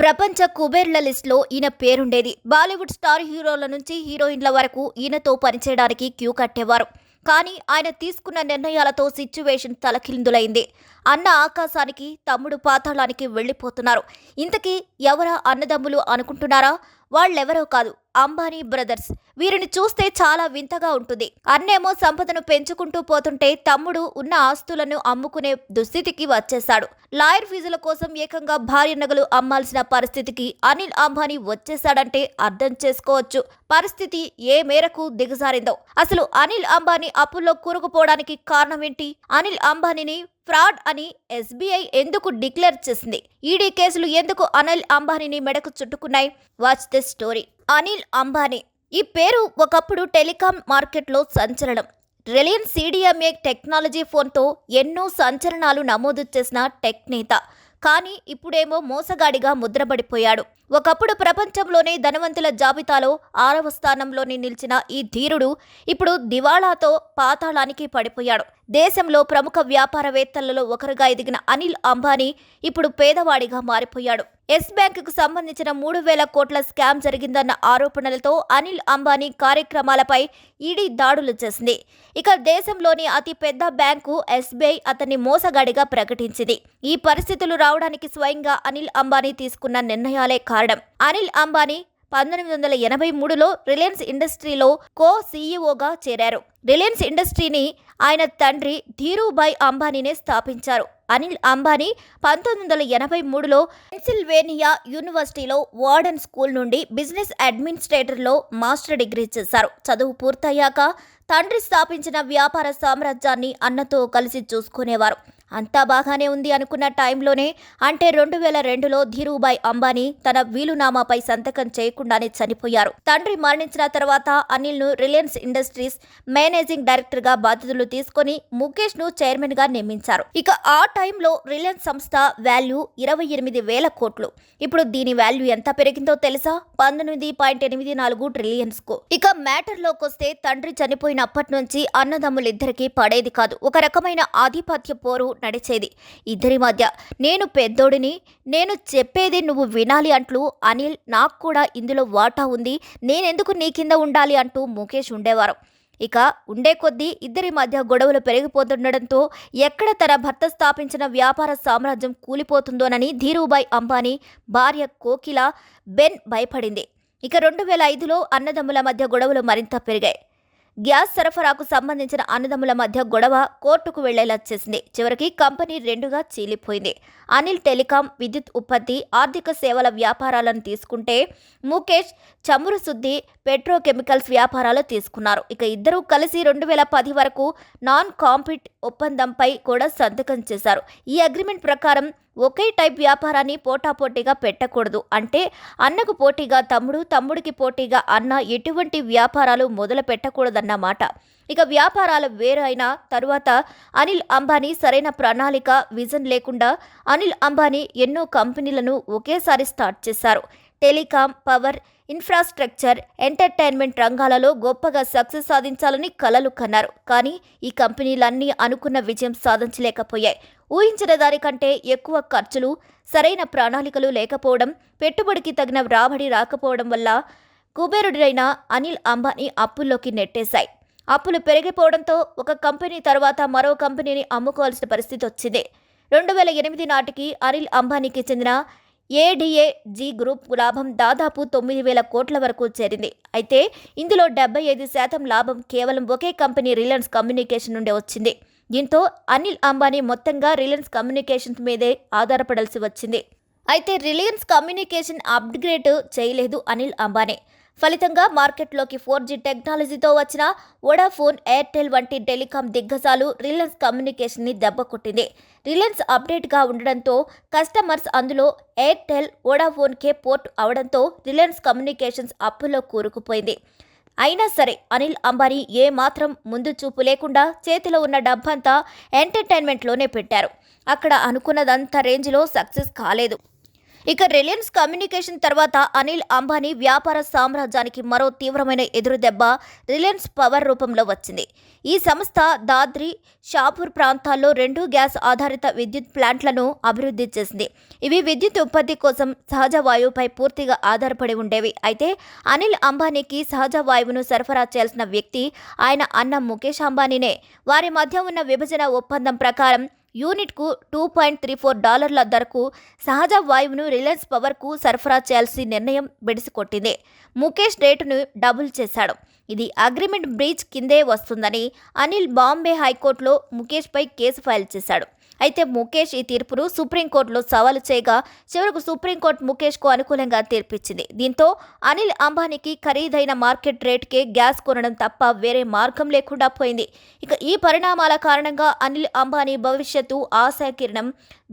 ప్రపంచ కుబేర్ల లిస్ట్లో ఈయన పేరుండేది. బాలీవుడ్ స్టార్ హీరోల నుంచి హీరోయిన్ల వరకు ఈయనతో పనిచేయడానికి క్యూ కట్టేవారు. కానీ ఆయన తీసుకున్న నిర్ణయాలతో సిచ్యువేషన్ తలకిందులైంది. అన్న ఆకాశానికి తమ్ముడు పాతాళానికి వెళ్ళిపోతున్నారు. ఇంతకీ ఎవరా అన్నదమ్ములు అనుకుంటున్నారా? వాళ్ళెవరో కాదు అంబానీ బ్రదర్స్. వీరిని చూస్తే చాలా వింతగా ఉంటుంది. అన్నేమో సంపదను పెంచుకుంటూ పోతుంటే తమ్ముడు ఉన్న ఆస్తులను అమ్ముకునే దుస్థితికి వచ్చేశాడు. లాయర్ ఫీజుల కోసం ఏకంగా భార్య నగలు అమ్మాల్సిన పరిస్థితికి అనిల్ అంబానీ వచ్చేశాడంటే అర్థం చేసుకోవచ్చు. పరిస్థితి ఏ మేరకు దిగజారిందో. అసలు అనిల్ అంబానీ అప్పుల్లో కూరుకుపోవడానికి కారణమేంటి? అనిల్ అంబానీని ఫ్రాడ్ అని ఎస్బీఐ ఎందుకు డిక్లేర్ చేసింది? ఈడీ కేసులు ఎందుకు అనిల్ అంబానీని మెడకు చుట్టుకున్నాయి? Watch the story. Anil Ambani. ఈ పేరు ఒకప్పుడు టెలికాం మార్కెట్లో సంచలనం. రిలయన్స్ సిడిఎంఏ టెక్నాలజీ ఫోన్తో ఎన్నో సంచలనాలు నమోదు చేసిన టెక్ నేత. కానీ ఇప్పుడేమో మోసగాడిగా ముద్రపడిపోయాడు. ఒకప్పుడు ప్రపంచంలోనే ధనవంతుల జాబితాలో ఆరవ స్థానంలోనే నిలిచిన ఈ ధీరుడు ఇప్పుడు దివాళాతో పాతాళానికి పడిపోయాడు. దేశంలో ప్రముఖ వ్యాపారవేత్తలలో ఒకరుగా ఎదిగిన అనిల్ అంబానీ ఇప్పుడు పేదవాడిగా మారిపోయాడు. ఎస్ బ్యాంకుకు సంబంధించిన మూడు వేల కోట్ల స్కామ్ జరిగిందన్న ఆరోపణలతో అనిల్ అంబానీ కార్యక్రమాలపై ఈడీ దాడులు చేసింది. ఇక దేశంలోని అతి పెద్ద బ్యాంకు ఎస్బీఐ అతన్ని మోసగాడిగా ప్రకటించింది. ఈ పరిస్థితులు రావడానికి స్వయంగా అనిల్ అంబానీ తీసుకున్న నిర్ణయాలే కారణం. అనిల్ అంబానీ పంతొమ్మిది వందల ఎనభై మూడులో రిలయన్స్ ఇండస్ట్రీలో కో సీఈఓగా చేరారు. రిలయన్స్ ఇండస్ట్రీని ఆయన తండ్రి ధీరుభాయ్ అంబానీనే స్థాపించారు. అనిల్ అంబానీ పంతొమ్మిది వందల ఎనభై మూడులో పెన్సిల్వేనియా యూనివర్సిటీలో వార్డెన్ స్కూల్ నుండి బిజినెస్ అడ్మినిస్ట్రేటర్లో మాస్టర్ డిగ్రీ చేశారు. చదువు పూర్తయ్యాక తండ్రి స్థాపించిన వ్యాపార సామ్రాజ్యాన్ని అన్నతో కలిసి చూసుకునేవారు. అంతా బాగానే ఉంది అనుకున్న టైంలోనే అంటే రెండు వేల రెండులో ధీరుభాయ్ అంబానీ తన వీలునామాపై సంతకం చేయకుండానే చనిపోయారు. తండ్రి మరణించిన తర్వాత అనిల్ను రిలయన్స్ ఇండస్ట్రీస్ మేనేజింగ్ డైరెక్టర్గా బాధ్యతలు తీసుకొని ముఖేష్ను చైర్మన్గా నియమించారు. ఇక ఆ టైంలో రిలయన్స్ సంస్థ వాల్యూ ఇరవై ఎనిమిది వేల కోట్లు. ఇప్పుడు దీని వాల్యూ ఎంత పెరిగిందో తెలుసా? పంతొమ్మిది పాయింట్ ఎనిమిది నాలుగు ట్రిలియన్స్కు ఇక మ్యాటర్లోకి వస్తే తండ్రి చనిపోయినప్పటి నుంచి అన్నదమ్ములిద్దరికీ పడేది కాదు. ఒక రకమైన ఆధిపత్య పోరు నడిచేది. ఇద్దరి మధ్య నేను పెద్దోడిని నేను చెప్పేది నువ్వు వినాలి అంటూ అనిల్ నాకు కూడా ఇందులో వాటా ఉంది నేనెందుకు నీ కింద ఉండాలి అంటూ ముఖేష్ ఉండేవారు. ఇక ఉండే కొద్దీ ఇద్దరి మధ్య గొడవలు పెరిగిపోతుండడంతో ఎక్కడ తన భర్త స్థాపించిన వ్యాపార సామ్రాజ్యం కూలిపోతుందోనని ధీరుభాయ్ అంబానీ భార్య కోకిల బెన్ భయపడింది. ఇక రెండు వేల ఐదులో అన్నదమ్ముల మధ్య గొడవలు మరింత పెరిగాయి. గ్యాస్ సరఫరాకు సంబంధించిన అన్నదమ్ముల మధ్య గొడవ కోర్టుకు వెళ్ళేలా చేసింది. చివరికి కంపెనీ రెండుగా చీలిపోయింది. అనిల్ టెలికాం విద్యుత్ ఉత్పత్తి ఆర్థిక సేవల వ్యాపారాలను తీసుకుంటే ముఖేష్ చమురు శుద్ధి పెట్రోకెమికల్స్ వ్యాపారాలు తీసుకున్నారు. ఇక ఇద్దరూ కలిసి రెండు వేల పది వరకు నాన్ కాంపిట్ ఒప్పందంపై కూడా సంతకం చేశారు. ఈ అగ్రిమెంట్ ప్రకారం ఒకే టైప్ వ్యాపారాన్ని పోటాపోటీగా పెట్టకూడదు. అంటే అన్నకు పోటీగా తమ్ముడు తమ్ముడికి పోటీగా అన్న ఎటువంటి వ్యాపారాలు మొదలు పెట్టకూడదన్నమాట. ఇక వ్యాపారాలు వేరైన తరువాత అనిల్ అంబానీ సరైన ప్రణాళిక విజన్ లేకుండా అనిల్ అంబానీ ఎన్నో కంపెనీలను ఒకేసారి స్టార్ట్ చేశారు. టెలికాం పవర్ ఇన్ఫ్రాస్ట్రక్చర్ ఎంటర్టైన్మెంట్ రంగాలలో గొప్పగా సక్సెస్ సాధించాలని కలలు కన్నారు. కానీ ఈ కంపెనీలన్నీ అనుకున్న విజయం సాధించలేకపోయాయి. ఊహించిన దానికంటే ఎక్కువ ఖర్చులు సరైన ప్రణాళికలు లేకపోవడం పెట్టుబడికి తగిన రాబడి రాకపోవడం వల్ల కుబేరుడైన అనిల్ అంబానీ అప్పుల్లోకి నెట్టేశాయి. అప్పులు పెరిగిపోవడంతో ఒక కంపెనీ తర్వాత మరో కంపెనీని అమ్ముకోవాల్సిన పరిస్థితి వచ్చింది. రెండు వేల ఎనిమిది నాటికి అనిల్ అంబానీకి చెందిన ఏడిఏ జీ గ్రూప్ లాభం దాదాపు తొమ్మిది వేల కోట్ల వరకు చేరింది. అయితే ఇందులో డెబ్బై ఐదు శాతం లాభం కేవలం ఒకే కంపెనీ రిలయన్స్ కమ్యూనికేషన్ నుండి వచ్చింది. దీంతో అనిల్ అంబానీ మొత్తంగా రిలయన్స్ కమ్యూనికేషన్స్ మీదే ఆధారపడాల్సి వచ్చింది. అయితే రిలయన్స్ కమ్యూనికేషన్ అప్గ్రేడ్ చేయలేదు అనిల్ అంబానీ. ఫలితంగా మార్కెట్లోకి ఫోర్ జీ టెక్నాలజీతో వచ్చిన వోడాఫోన్ ఎయిర్టెల్ వంటి టెలికాం దిగ్గజాలు రిలయన్స్ కమ్యూనికేషన్ని దెబ్బకొట్టింది. రిలయన్స్ అప్డేట్గా ఉండడంతో కస్టమర్స్ అందులో ఎయిర్టెల్ వోడాఫోన్కే పోర్ట్ అవడంతో రిలయన్స్ కమ్యూనికేషన్స్ అప్పులో కూరుకుపోయింది. అయినా సరే అనిల్ అంబానీ ఏ మాత్రం ముందు చూపు లేకుండా చేతిలో ఉన్న డబ్బంతా ఎంటర్టైన్మెంట్లోనే పెట్టారు. అక్కడ అనుకున్నదంత రేంజ్లో సక్సెస్ కాలేదు. ఇక రిలయన్స్ కమ్యూనికేషన్ తర్వాత అనిల్ అంబానీ వ్యాపార సామ్రాజ్యానికి మరో తీవ్రమైన ఎదురుదెబ్బ రిలయన్స్ పవర్ రూపంలో వచ్చింది. ఈ సంస్థ దాద్రి షాపూర్ ప్రాంతాల్లో రెండు గ్యాస్ ఆధారిత విద్యుత్ ప్లాంట్లను అభివృద్ధి చేసింది. ఇవి విద్యుత్ ఉత్పత్తి కోసం సహజ వాయువుపై పూర్తిగా ఆధారపడి ఉండేవి. అయితే అనిల్ అంబానీకి సహజ వాయువును సరఫరా చేయాల్సిన వ్యక్తి ఆయన అన్న ముఖేష్ అంబానీనే. వారి మధ్య ఉన్న విభజన ఒప్పందం ప్రకారం యూనిట్కు టూ పాయింట్ త్రీ ఫోర్ డాలర్ల ధరకు సహజ వాయువును రిలయన్స్ పవర్కు సరఫరా చేయాల్సి నిర్ణయం బెడిసికొట్టింది ముఖేష్ రేటును డబుల్ చేశాడు. ఇది అగ్రిమెంట్ బ్రీచ్ కిందే వస్తుందని అనిల్ బాంబే హైకోర్టులో ముఖేష్పై కేసు ఫైల్ చేశాడు. అయితే ముఖేష్ ఈ తీర్పును సుప్రీంకోర్టులో సవాలు చేయగా చివరకు సుప్రీంకోర్టు ముఖేష్కు అనుకూలంగా తీర్పిచ్చింది. దీంతో అనిల్ అంబానీకి ఖరీదైన మార్కెట్ రేట్కే గ్యాస్ కొనడం తప్ప వేరే మార్గం లేకుండా పోయింది. ఇక ఈ పరిణామాల కారణంగా అనిల్ అంబానీ భవిష్యత్తు ఆశాకిరణం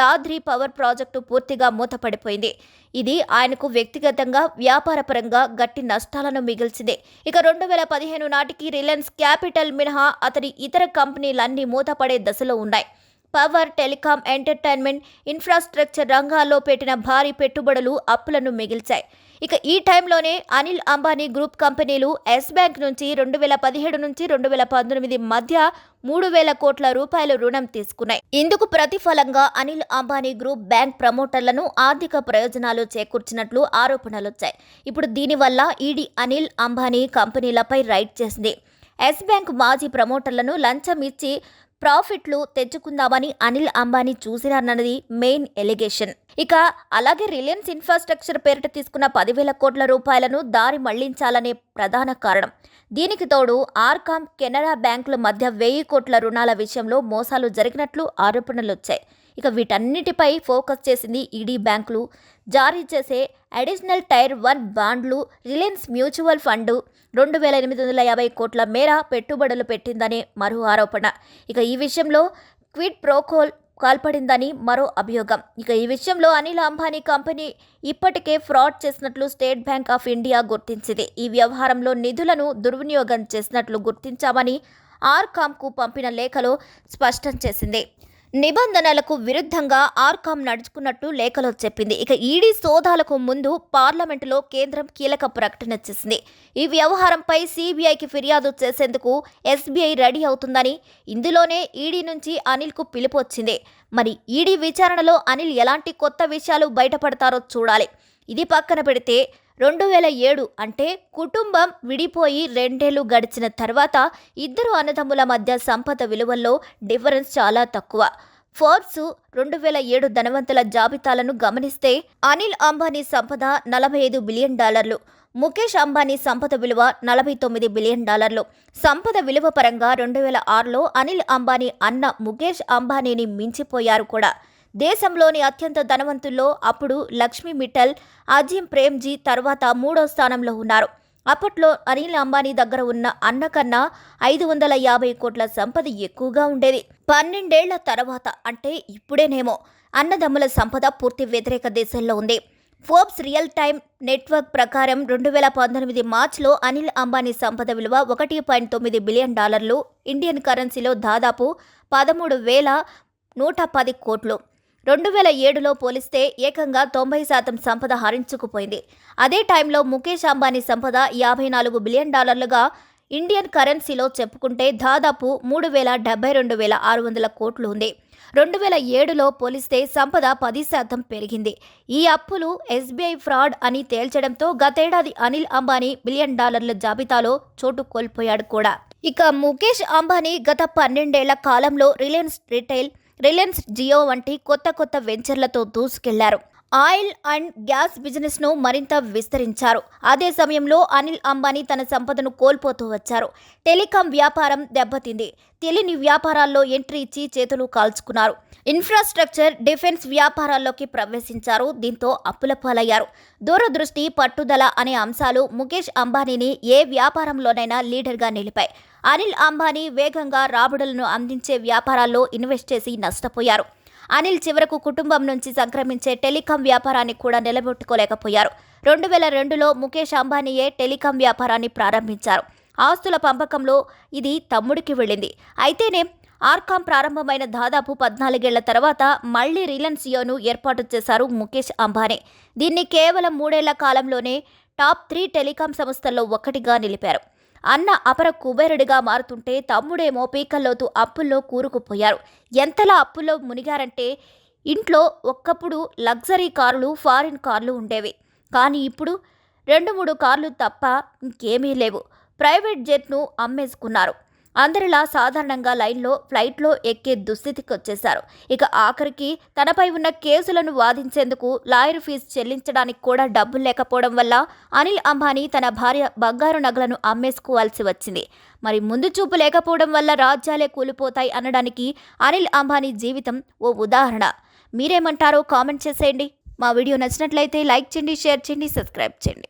దాద్రి పవర్ ప్రాజెక్టు పూర్తిగా మూతపడిపోయింది. ఇది ఆయనకు వ్యక్తిగతంగా వ్యాపారపరంగా గట్టి నష్టాలను మిగిల్చింది. ఇక రెండు వేల పదిహేను నాటికి రిలయన్స్ క్యాపిటల్ మినహా అతని ఇతర కంపెనీలన్నీ మూతపడే దశలో ఉన్నాయి. పవర్ టెలికాం ఎంటర్టైన్మెంట్ ఇన్ఫ్రాస్ట్రక్చర్ రంగాల్లో పెట్టిన భారీ పెట్టుబడులు అప్పులను మిగిల్చాయి. ఇక ఈ టైంలోనే అనిల్ అంబానీ గ్రూప్ కంపెనీలు ఎస్ బ్యాంక్ నుంచి రెండు వేల పదిహేడు నుంచి రెండు వేల పంతొమ్మిది మధ్య మూడు వేల కోట్ల రూపాయల రుణం తీసుకున్నాయి. ఇందుకు ప్రతిఫలంగా అనిల్ అంబానీ గ్రూప్ బ్యాంక్ ప్రమోటర్లను ఆర్థిక ప్రయోజనాలు చేకూర్చినట్లు ఆరోపణలొచ్చాయి. ఇప్పుడు దీనివల్ల ఈడీ అనిల్ అంబానీ కంపెనీలపై రైడ్ చేసింది. ఎస్ బ్యాంక్ మాజీ ప్రమోటర్లను లంచం ఇచ్చి ప్రాఫిట్లు తెచ్చుకుందామని అనిల్ అంబానీ చూసినారన్నది మెయిన్ ఎలిగేషన్. ఇక అలాగే రిలయన్స్ ఇన్ఫ్రాస్ట్రక్చర్ పేరిట తీసుకున్న పదివేల కోట్ల రూపాయలను దారి మళ్ళించాలనే ప్రధాన కారణం. దీనికి తోడు ఆర్కామ్ కెనరా బ్యాంకుల మధ్య వెయ్యి కోట్ల రుణాల విషయంలో మోసాలు జరిగినట్లు ఆరోపణలు వచ్చాయి ఇక వీటన్నిటిపై ఫోకస్ చేసింది ఈడీ బ్యాంకులు. జారీ చేసే అడిషనల్ టైర్ వన్ బాండ్లు రిలయన్స్ మ్యూచువల్ ఫండ్ రెండు వేల ఎనిమిది వందల యాభై కోట్ల మేర పెట్టుబడులు పెట్టిందనే మరో ఆరోపణ. ఇక ఈ విషయంలో క్విడ్ ప్రోకోల్ కాల్పడిందని మరో అభియోగం. ఇక ఈ విషయంలో అనిల్ అంబానీ కంపెనీ ఇప్పటికే ఫ్రాడ్ చేసినట్లు స్టేట్ బ్యాంక్ ఆఫ్ ఇండియా గుర్తించింది. ఈ వ్యవహారంలో నిధులను దుర్వినియోగం చేసినట్లు గుర్తించామని ఆర్కామ్కు పంపిన లేఖలో స్పష్టం చేసింది. నిబంధనలకు విరుద్ధంగా ఆర్కామ్ నడుచుకున్నట్టు లేఖలో చెప్పింది. ఇక ఈడీ సోదాలకు ముందు పార్లమెంటులో కేంద్రం కీలక ప్రకటన చేసింది. ఈ వ్యవహారంపై సిబిఐకి ఫిర్యాదు చేసేందుకు ఎస్బీఐ రెడీ అవుతుందని ఇందులోనే ఈడీ నుంచి అనిల్కు పిలుపు వచ్చింది. మరి ఈడీ విచారణలో అనిల్ ఎలాంటి కొత్త విషయాలు బయటపడతారో చూడాలి. ఇది పక్కన పెడితే రెండు వేల ఏడు అంటే కుటుంబం విడిపోయి రెండేళ్ళు గడిచిన తర్వాత ఇద్దరు అన్నదమ్ముల మధ్య సంపద విలువల్లో డిఫరెన్స్ చాలా తక్కువ. ఫోర్బ్స్ రెండు వేల ఏడు ధనవంతుల జాబితాలను గమనిస్తే అనిల్ అంబానీ సంపద నలభై ఐదు బిలియన్ డాలర్లు ముఖేష్ అంబానీ సంపద విలువ నలభై తొమ్మిది బిలియన్ డాలర్లు. సంపద విలువ పరంగా రెండు వేల ఆరులో అనిల్ అంబానీ అన్న ముఖేష్ అంబానీని మించిపోయారు కూడా. దేశంలోని అత్యంత ధనవంతుల్లో అప్పుడు లక్ష్మీ మిట్టల్ అజీం ప్రేమ్జీ తర్వాత మూడో స్థానంలో ఉన్నారు. అప్పట్లో అనిల్ అంబానీ దగ్గర ఉన్న అన్న కన్నా ఐదు వందల యాభై కోట్ల సంపద ఎక్కువగా ఉండేది. పన్నెండేళ్ళ తర్వాత అంటే ఇప్పుడేనేమో. అన్నదమ్ముల సంపద పూర్తి వ్యతిరేక దేశంలో ఉంది. ఫోర్బ్స్ రియల్ టైమ్ నెట్వర్క్ ప్రకారం రెండు వేల పంతొమ్మిది మార్చిలో అనిల్ అంబానీ సంపద విలువ ఒకటి పాయింట్ తొమ్మిది బిలియన్ డాలర్లు ఇండియన్ కరెన్సీలో దాదాపు పదమూడు వేల నూట పది కోట్లు. రెండు వేల ఏడులో పోలిస్తే ఏకంగా తొంభై శాతం సంపద హరించుకుపోయింది. అదే టైంలో ముఖేష్ అంబానీ సంపద యాభై నాలుగు బిలియన్ డాలర్లుగా ఇండియన్ కరెన్సీలో చెప్పుకుంటే దాదాపు మూడు వేల డెబ్బై రెండు వేల ఆరు వందల కోట్లు ఉంది. రెండు వేల ఏడులో పోలిస్తే సంపద పది శాతం పెరిగింది. ఈ అప్పులు ఎస్బీఐ ఫ్రాడ్ అని తేల్చడంతో గతేడాది అనిల్ అంబానీ బిలియన్ డాలర్ల జాబితాలో చోటు కోల్పోయాడు కూడా. ఇక ముఖేష్ అంబానీ గత పన్నెండేళ్ళ కాలంలో రిలయన్స్ రిటైల్ రిలయన్స్ జియో వంటి కొత్త కొత్త వెంచర్లతో దూసుకెళ్ళారు. ఆయిల్ అండ్ గ్యాస్ బిజినెస్ను మరింత విస్తరించారు. అదే సమయంలో అనిల్ అంబానీ తన సంపదను కోల్పోతూ వచ్చారు. టెలికాం వ్యాపారం దెబ్బతింది. తెలియని వ్యాపారాల్లో ఎంట్రీ ఇచ్చి చేతులు కాల్చుకున్నారు. ఇన్ఫ్రాస్ట్రక్చర్ డిఫెన్స్ వ్యాపారాల్లోకి ప్రవేశించారు. దీంతో అప్పుల పాలయ్యారు. దూరదృష్టి పట్టుదల అనే అంశాలు ముఖేష్ అంబానీని ఏ వ్యాపారంలోనైనా లీడర్గా నిలిపాయి. అనిల్ అంబానీ వేగంగా రాబడులను అందించే వ్యాపారాల్లో ఇన్వెస్ట్ చేసి నష్టపోయారు. అనిల్ చివరకు కుటుంబం నుంచి సంక్రమించే టెలికాం వ్యాపారాన్ని కూడా నిలబెట్టుకోలేకపోయారు. రెండు వేల రెండులో ముఖేష్ అంబానీయే టెలికాం వ్యాపారాన్ని ప్రారంభించారు. ఆస్తుల పంపకంలో ఇది తమ్ముడికి వెళ్ళింది. అయితేనే ఆర్కామ్ ప్రారంభమైన దాదాపు పద్నాలుగేళ్ళ తర్వాత మళ్ళీ రిలయన్స్ జియోను ఏర్పాటు చేశారు ముఖేష్ అంబానీ. దీన్ని కేవలం మూడేళ్ళ కాలంలోనే టాప్ త్రీ టెలికాం సంస్థల్లో ఒకటిగా నిలిపారు. అన్న అపర కుబేరుడిగా మారుతుంటే తమ్ముడేమో పీకల్లోతు అప్పుల్లో కూరుకుపోయారు. ఎంతలా అప్పుల్లో మునిగారంటే ఇంట్లో ఒక్కప్పుడు లగ్జరీ కార్లు ఫారిన్ కార్లు ఉండేవి. కానీ ఇప్పుడు రెండు మూడు కార్లు తప్ప ఇంకేమీ లేవు. ప్రైవేట్ జెట్ను అమ్మేసుకున్నారు. అందరిలా సాధారణంగా లైన్లో ఫ్లైట్లో ఎక్కే దుస్థితికి వచ్చేశారు ఇక ఆఖరికి తనపై ఉన్న కేసులను వాదించేందుకు లాయర్ ఫీజు చెల్లించడానికి కూడా డబ్బులు లేకపోవడం వల్ల అనిల్ అంబానీ తన భార్య బంగారు నగలను అమ్మేసుకోవాల్సి వచ్చింది. మరి ముందు చూపు లేకపోవడం వల్ల రాజ్యాలే కూలిపోతాయి అనడానికి అనిల్ అంబానీ జీవితం ఓ ఉదాహరణ. మీరేమంటారో కామెంట్ చేసేయండి. మా వీడియో నచ్చినట్లయితే లైక్ చేయండి షేర్ చేయండి సబ్స్క్రైబ్ చేయండి.